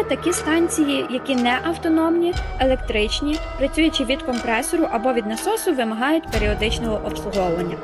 Але такі станції, які не автономні, електричні, працюючи від компресору або від насосу, вимагають періодичного обслуговування.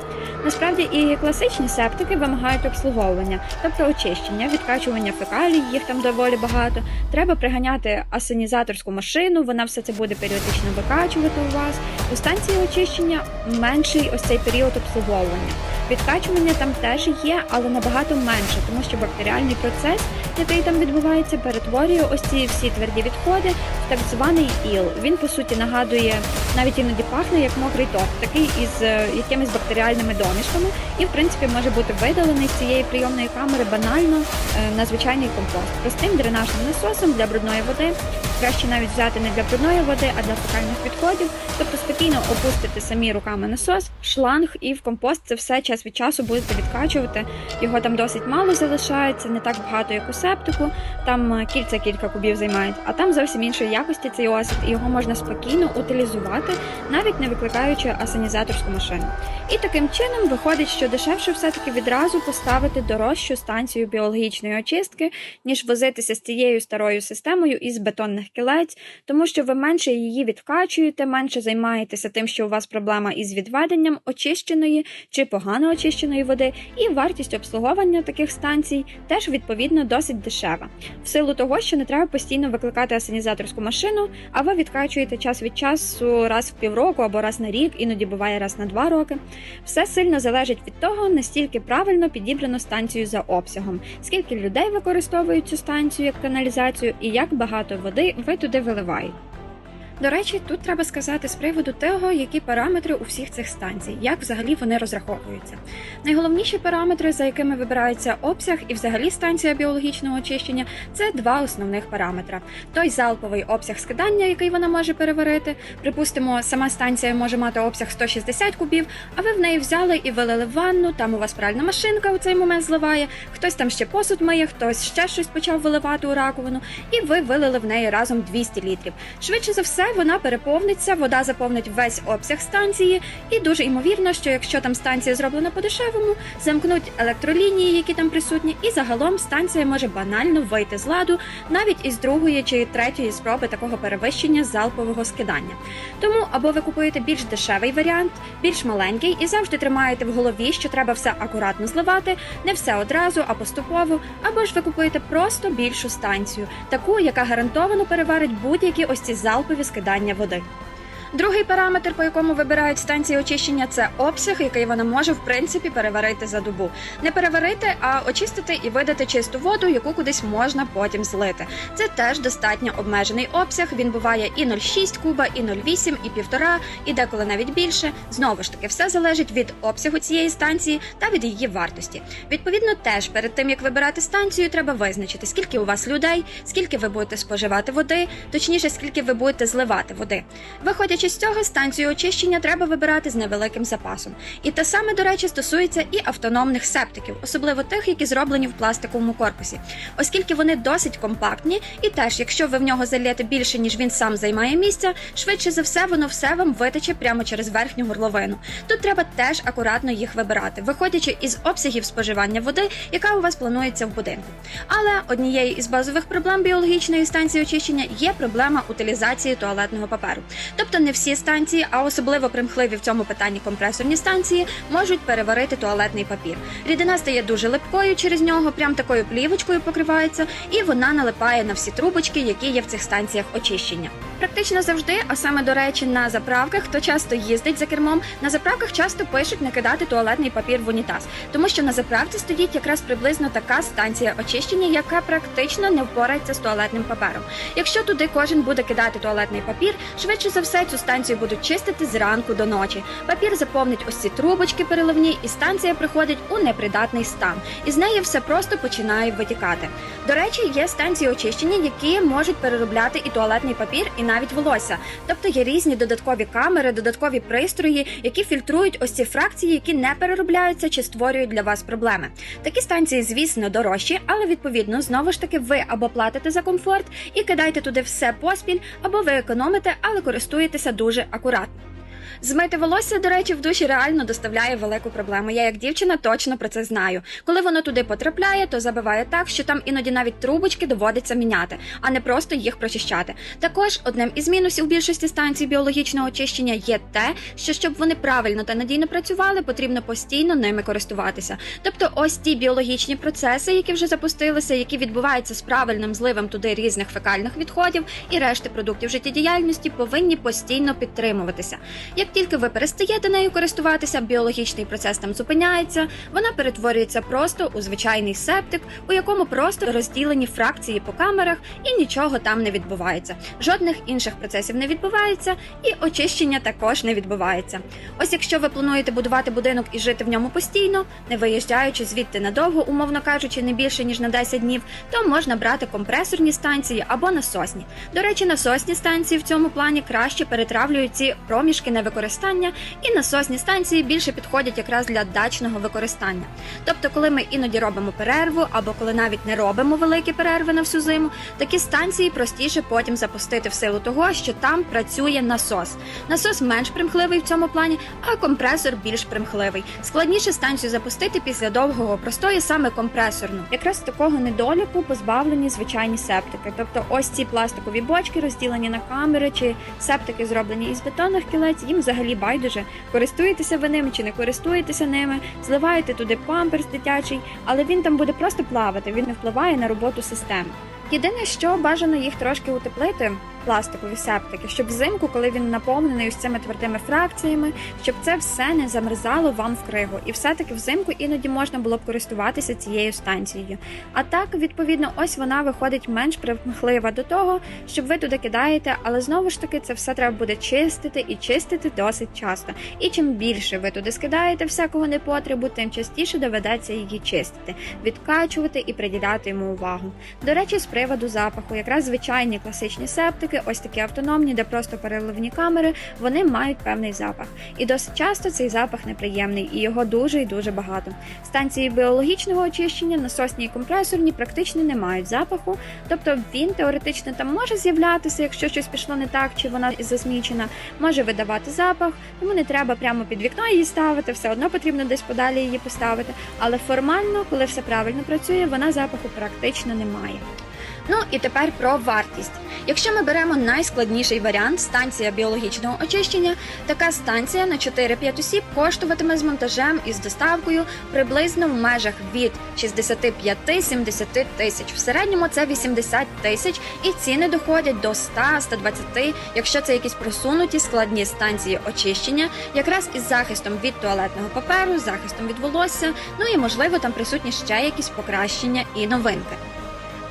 Насправді і класичні септики вимагають обслуговування, тобто очищення, відкачування фекалій, їх там доволі багато. Треба приганяти асенізаторську машину, вона все це буде періодично викачувати у вас. У станції очищення менший ось цей період обслуговування. Відкачування там теж є, але набагато менше, тому що бактеріальний процес, який там відбувається, перетворює ось ці всі тверді відходи так званий іл. Він по суті нагадує навіть іноді пахне як мокрий торт, такий із е, якимись бактеріальними домішками, і в принципі може бути видалений з цієї прийомної камери банально е, на звичайний компост. Простим дренажним насосом для брудної води. Краще навіть взяти не для брудної води, а для фекальних відходів, тобто спокійно опустити самі руками насос, шланг і в компост це все час від часу будете відкачувати. Його там досить мало залишається, не так багато, як у септику. Там е, кільця кілька кубів займають, а там зовсім іншої якості цей осад, і його можна спокійно утилізувати, навіть не викликаючи асанізаторську машину. І таким чином виходить, що дешевше все-таки відразу поставити дорожчу станцію біологічної очистки, ніж возитися з цією старою системою із бетонних кілець, тому що ви менше її відкачуєте, менше займаєтеся тим, що у вас проблема із відведенням очищеної чи погано очищеної води, і вартість обслуговування таких станцій теж відповідно досить дешева. В силу того, що не треба постійно викликати асанізаторську машину, а ви відкачуєте час від часу раз в півроку або раз на рік, іноді буває раз на два роки. Все сильно залежить від того, настільки правильно підібрано станцію за обсягом, скільки людей використовують цю станцію як каналізацію, і як багато води ви туди виливаєте. До речі, тут треба сказати з приводу того, які параметри у всіх цих станцій, як взагалі вони розраховуються. Найголовніші параметри, за якими вибирається обсяг і взагалі станція біологічного очищення, це два основних параметри: той залповий обсяг скидання, який вона може переварити. Припустимо, сама станція може мати обсяг 160 кубів, а ви в неї взяли і вилили ванну. Там у вас пральна машинка у цей момент зливає, хтось там ще посуд миє, хтось ще щось почав виливати у раковину, і ви вилили в неї разом 200 літрів. Швидше за все, вона переповниться, вода заповнить весь обсяг станції, і дуже ймовірно, що якщо там станція зроблена по-дешевому, замкнуть електролінії, які там присутні, і загалом станція може банально вийти з ладу навіть із другої чи третьої спроби такого перевищення залпового скидання. Тому або ви купуєте більш дешевий варіант, більш маленький, і завжди тримаєте в голові, що треба все акуратно зливати, не все одразу, а поступово, або ж ви купуєте просто більшу станцію, таку, яка гарантовано переварить будь-які ось ці залпові скидання води. Другий параметр, по якому вибирають станції очищення, це обсяг, який вона може в принципі переварити за добу. Не переварити, а очистити і видати чисту воду, яку кудись можна потім злити. Це теж достатньо обмежений обсяг. Він буває і 0,6 куба, і 0,8, і 1,5, і деколи навіть більше. Знову ж таки, все залежить від обсягу цієї станції та від її вартості. Відповідно, теж перед тим як вибирати станцію, треба визначити, скільки у вас людей, скільки ви будете споживати води, точніше, скільки ви будете зливати води. Виходячи з цього, станцію очищення треба вибирати з невеликим запасом. І те саме, до речі, стосується і автономних септиків, особливо тих, які зроблені в пластиковому корпусі, оскільки вони досить компактні, і теж, якщо ви в нього залієте більше, ніж він сам займає місця, швидше за все воно все вам витече прямо через верхню горловину. Тут треба теж акуратно їх вибирати, виходячи із обсягів споживання води, яка у вас планується в будинку. Але однією із базових проблем біологічної станції очищення є проблема утилізації туалетного паперу. Тобто не всі станції, а особливо примхливі в цьому питанні компресорні станції, можуть переварити туалетний папір. Рідина стає дуже липкою через нього, прям такою плівочкою покривається, і вона налипає на всі трубочки, які є в цих станціях очищення. Практично завжди, а саме до речі, на заправках, хто часто їздить за кермом, на заправках часто пишуть не кидати туалетний папір в унітаз, тому що на заправці стоїть якраз приблизно така станція очищення, яка практично не впорається з туалетним папером. Якщо туди кожен буде кидати туалетний папір, швидше за все цю станцію будуть чистити зранку до ночі. Папір заповнить ось ці трубочки переливні, і станція приходить у непридатний стан. І з неї все просто починає витікати. До речі, є станції очищення, які можуть переробляти і туалетний папір, і навіть волосся. Тобто є різні додаткові камери, додаткові пристрої, які фільтрують ось ці фракції, які не переробляються чи створюють для вас проблеми. Такі станції, звісно, дорожчі, але відповідно знову ж таки ви або платите за комфорт і кидаєте туди все поспіль, або ви економите, але користуєтеся дуже акуратно. Змити волосся, до речі, в душі реально доставляє велику проблему. Я як дівчина точно про це знаю. Коли воно туди потрапляє, то забиває так, що там іноді навіть трубочки доводиться міняти, а не просто їх прочищати. Також одним із мінусів більшості станцій біологічного очищення є те, що щоб вони правильно та надійно працювали, потрібно постійно ними користуватися. Тобто, ось ті біологічні процеси, які вже запустилися, які відбуваються з правильним зливом туди різних фекальних відходів і решти продуктів життєдіяльності, повинні постійно підтримуватися. Як тільки ви перестаєте нею користуватися, біологічний процес там зупиняється, вона перетворюється просто у звичайний септик, у якому просто розділені фракції по камерах і нічого там не відбувається. Жодних інших процесів не відбувається, і очищення також не відбувається. Ось якщо ви плануєте будувати будинок і жити в ньому постійно, не виїжджаючи звідти надовго, умовно кажучи, не більше ніж на 10 днів, то можна брати компресорні станції або насосні. До речі, насосні станції в цьому плані краще перетравлюють ці проміжки невикористання, і насосні станції більше підходять якраз для дачного використання. Тобто, коли ми іноді робимо перерву, або коли навіть не робимо великі перерви на всю зиму, такі станції простіше потім запустити в силу того, що там працює насос. Насос менш примхливий в цьому плані, а компресор більш примхливий. Складніше станцію запустити після довгого простою саме компресорну. Якраз такого недоліку позбавлені звичайні септики. Тобто, ось ці пластикові бочки розділені на камери чи септики зроблені із бетонних кілець. Їм взагалі байдуже. Користуєтеся ви ними чи не користуєтеся ними, зливаєте туди памперс дитячий, але він там буде просто плавати. Він не впливає на роботу системи. Єдине, що бажано їх трошки утеплити, пластикові септики, щоб взимку, коли він наповнений ось цими твердими фракціями, щоб це все не замерзало вам в кригу. І все-таки взимку іноді можна було б користуватися цією станцією. А так, відповідно, ось вона виходить менш примхлива до того, щоб ви туди кидаєте, але знову ж таки це все треба буде чистити і чистити досить часто. І чим більше ви туди скидаєте всякого непотребу, тим частіше доведеться її чистити, відкачувати і приділяти йому увагу. До речі, з приводу запаху, якраз звичайні класичні септики, ось такі автономні, де просто переливні камери, вони мають певний запах. І досить часто цей запах неприємний, і його дуже і дуже багато. Станції біологічного очищення, насосні і компресорні практично не мають запаху, тобто він теоретично там може з'являтися, якщо щось пішло не так, чи вона засмічена, може видавати запах, тому не треба прямо під вікно її ставити, все одно потрібно десь подалі її поставити. Але формально, коли все правильно працює, вона запаху практично не має. Ну і тепер про вартість. Якщо ми беремо найскладніший варіант станція біологічного очищення, така станція на 4-5 осіб коштуватиме з монтажем і з доставкою приблизно в межах від 65-70 тисяч. В середньому це 80 тисяч, і ціни доходять до 100-120, якщо це якісь просунуті складні станції очищення, якраз із захистом від туалетного паперу, захистом від волосся, ну і можливо там присутні ще якісь покращення і новинки.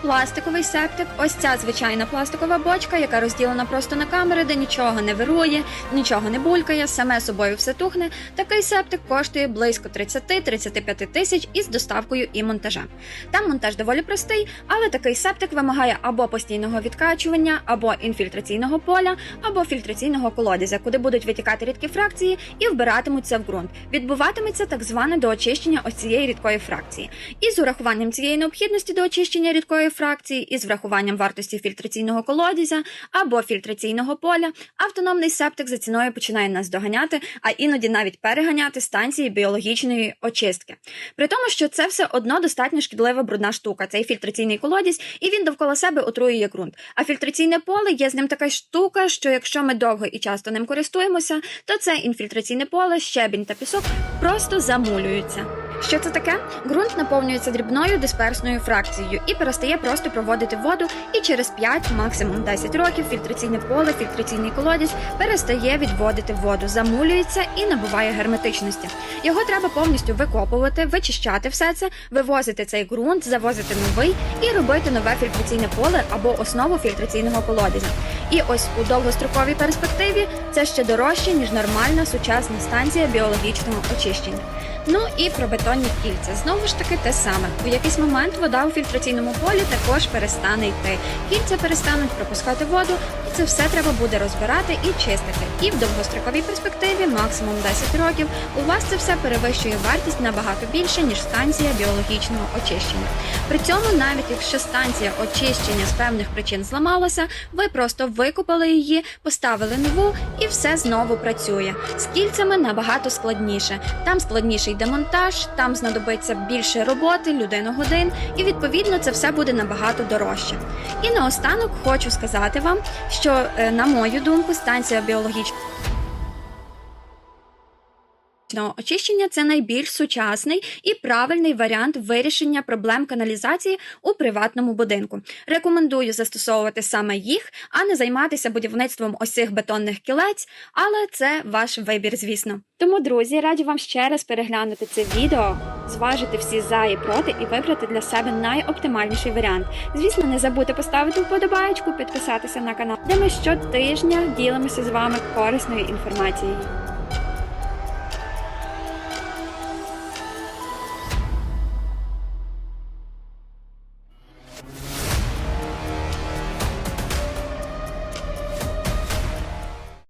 Пластиковий септик, ось ця звичайна пластикова бочка, яка розділена просто на камери, де нічого не вирує, нічого не булькає, саме собою все тухне. Такий септик коштує близько 30-35 тисяч із доставкою і монтажем. Там монтаж доволі простий, але такий септик вимагає або постійного відкачування, або інфільтраційного поля, або фільтраційного колодязя, куди будуть витікати рідкі фракції і вбиратимуться в ґрунт. Відбуватиметься так зване доочищення ось цієї рідкої фракції. І з урахуванням цієї необхідності до очищення рідкої фракції і з врахуванням вартості фільтраційного колодязя або фільтраційного поля, автономний септик за ціною починає нас доганяти, а іноді навіть переганяти станції біологічної очистки. При тому, що це все одно достатньо шкідлива брудна штука, цей фільтраційний колодязь, і він довкола себе отруює ґрунт. А фільтраційне поле є з ним така штука, що якщо ми довго і часто ним користуємося, то це інфільтраційне поле, щебінь та пісок просто замулюються. Що це таке? Ґрунт наповнюється дрібною дисперсною фракцією і перестає просто проводити воду, і через 5, максимум 10 років фільтраційне поле, фільтраційний колодязь перестає відводити воду, замулюється і набуває герметичності. Його треба повністю викопувати, вичищати все це, вивозити цей ґрунт, завозити новий і робити нове фільтраційне поле або основу фільтраційного колодязя. І ось у довгостроковій перспективі це ще дорожче ніж нормальна сучасна станція біологічного очищення. Ну і про бетонні кільця. Знову ж таки те саме. У якийсь момент вода у фільтраційному полі також перестане йти. Кільця перестануть пропускати воду, і це все треба буде розбирати і чистити. І в довгостроковій перспективі, максимум 10 років, у вас це все перевищує вартість набагато більше, ніж станція біологічного очищення. При цьому, навіть якщо станція очищення з певних причин зламалася, ви просто викупили її, поставили нову і все знову працює. З кільцями набагато складніше. Там складніший демонтаж, там знадобиться більше роботи, людиногодин, і відповідно це все буде набагато дорожче. І наостанок хочу сказати вам, що е, на мою думку, станція біологічного Очищення це найбільш сучасний і правильний варіант вирішення проблем каналізації у приватному будинку. Рекомендую застосовувати саме їх, а не займатися будівництвом ось бетонних кілець, але це ваш вибір, звісно. Тому, друзі, раді вам ще раз переглянути це відео, зважити всі за і проти і вибрати для себе найоптимальніший варіант. Звісно, не забудьте поставити вподобаєчку, підписатися на канал, де ми щотижня ділимося з вами корисною інформацією.